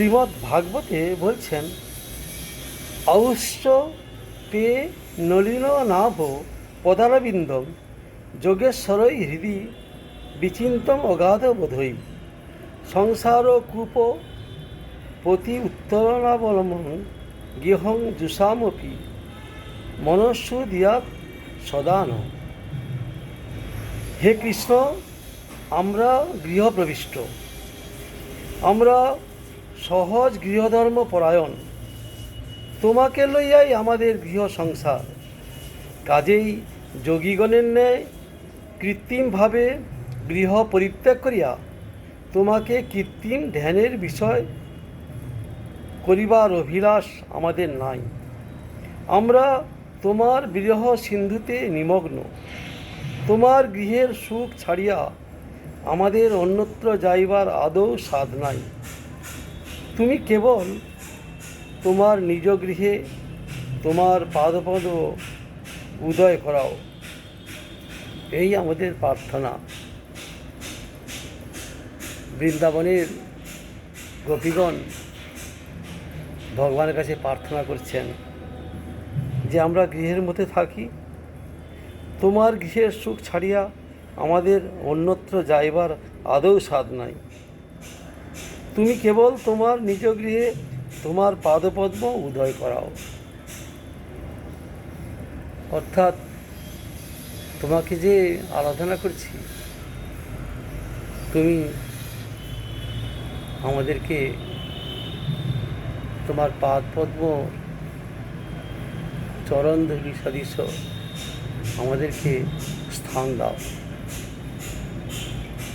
শ্রীমদ্ ভাগবতে বলছেন, অবশ্য পে নলিন নাভ পদারবিন্দম যোগেশ্বরই হৃদি বিচিন্তম অগাধ বোধই। সংসার কূপ প্রতি উত্তরণাবলম্বন গৃহং জুষামপি মনস্সু দিয়াত সদান। হে কৃষ্ণ, আমরা গৃহপ্রবিষ্ট। আমরা সহজ গৃহধর্ম পরায়ণ। তোমাকে লইয়াই আমাদের গৃহ সংসার। কাজেই যোগীগণের ন্যায় কৃত্রিমভাবে গৃহ পরিত্যাগ করিয়া তোমাকে কৃত্রিম ধ্যানের বিষয় করিবার অভিলাষ আমাদের নাই। আমরা তোমার বিরহ সিন্ধুতে নিমগ্ন। তোমার গৃহের সুখ ছাড়িয়া আমাদের অন্যত্র যাইবার আদৌ স্বাদ নাই। তুমি কেবল তোমার নিজ গৃহে তোমার পাদপদ উদয় করাও। এই আমাদের প্রার্থনা। বৃন্দাবনের গোপীগণ ভগবানের কাছে প্রার্থনা করছেন যে আমরা গৃহের মধ্যে থাকি, তোমার গৃহের সুখ ছাড়িয়া আমাদের অন্যত্র যাইবার আদৌ স্বাদ নাই। তুমি কেবল তোমার নিজ গৃহে তোমার পাদপদ্ম উদয় করাও। অর্থাৎ তোমাকে যে আরাধনা করছি, তুমি আমাদেরকে তোমার পাদ পদ্ম চরণ সদৃশ আমাদেরকে স্থান দাও।